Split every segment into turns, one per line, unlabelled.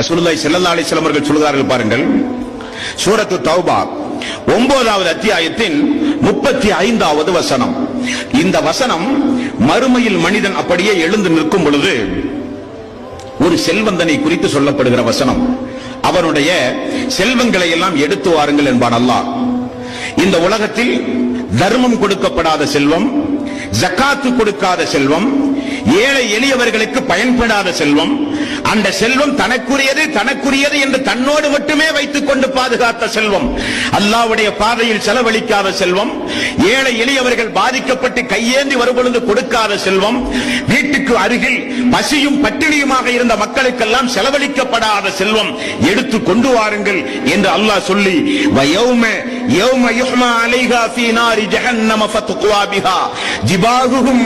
ரசூலுல்லாஹி ஸல்லல்லாஹு அலைஹி வஸல்லம் அவர்கள் சொல்கிறார்கள் பாருங்கள். சூரத்து தௌபா ஒன்பதாவது அத்தியாயத்தின் முப்பத்தி ஐந்தாவது வசனம். இந்த வசனம் மறுமையில் மனிதன் அப்படியே எழுந்து நிற்கும் பொழுது ஒரு செல்வந்தனை குறித்து சொல்லப்படுகிற வசனம். அவனுடைய செல்வங்களை எல்லாம் எடுத்து வாருங்கள் என்பான் அல்லாஹ். இந்த உலகத்தில் தர்மம் கொடுக்கப்படாத செல்வம் ஜக்காத்து கொடுக்காத செல்வம் ஏழை எளியவர்களுக்கு பயன்படாத செல்வம் அந்த செல்வம் தனக்குரியது தனக்குரியது என்று தன்னோடு மட்டுமே வைத்துக் கொண்டு பாதுகாத்த செல்வம். அல்லாவுடைய பாதையில் செலவழிக்காத செல்வம். ஏழை எளியவர்கள் பாதிக்கப்பட்டு கையேந்தி வரும்பொழுது கொடுக்காத செல்வம். வீட்டுக்கு அருகில் பசியும் பட்டினியுமாக இருந்த மக்களுக்கெல்லாம் செலவழிக்கப்படாத செல்வம். எடுத்து கொண்டு வாருங்கள் என்று அல்லாஹ் சொல்லி வயௌம يوم يحمى عليها في نار جهنم فتقوى بها. جباههم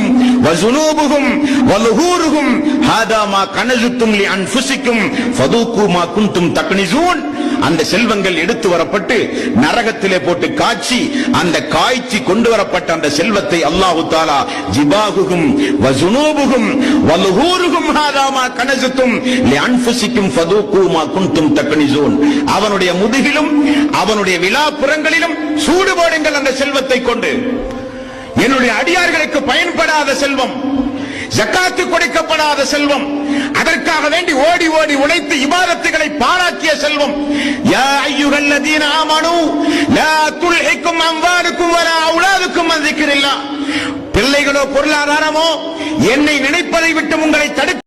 وذنوبهم ولهورهم هذا ما كنزتم لأنفسكم. فذوقوا ما كنتم تكنزون. அந்த செல்வங்கள் எடுத்து வரப்பட்டு நரகத்திலே போட்டு காய்ச்சி அந்த காய்ச்சி கொண்டு வரப்பட்ட அந்த செல்வத்தை அல்லாஹு தாலா ஜிபாகுகும் வசுனூபுகும் வலுகூருகும் ஹாதாமா கனசுத்தும் லி அன்ஃபுசிக்கும் குன்தும் தக்னிசூன். அவனுடைய முதுகிலும் அவனுடைய விழாப்புறங்களிலும் சூடுபாடுங்கள் அந்த செல்வத்தை கொண்டு. என்னுடைய அடியார்களுக்கு பயன்படாத செல்வம் ஜக்காத்து கொடுக்கப்படாத செல்வம் அதற்காக வேண்டி ஓடி ஓடி உழைத்து இபாதத்துகளை பாராட்டிய செல்வம். யா ஐயுகல்லதீன ஆமனு லா துல்ஹிக்கும் அம்வாலுக்கும் வலா அவுலாதுக்கும் அன் பிள்ளைகளோ பொருளாதாரமோ என்னை நினைப்பதை விட்டு உங்களை தடுக்க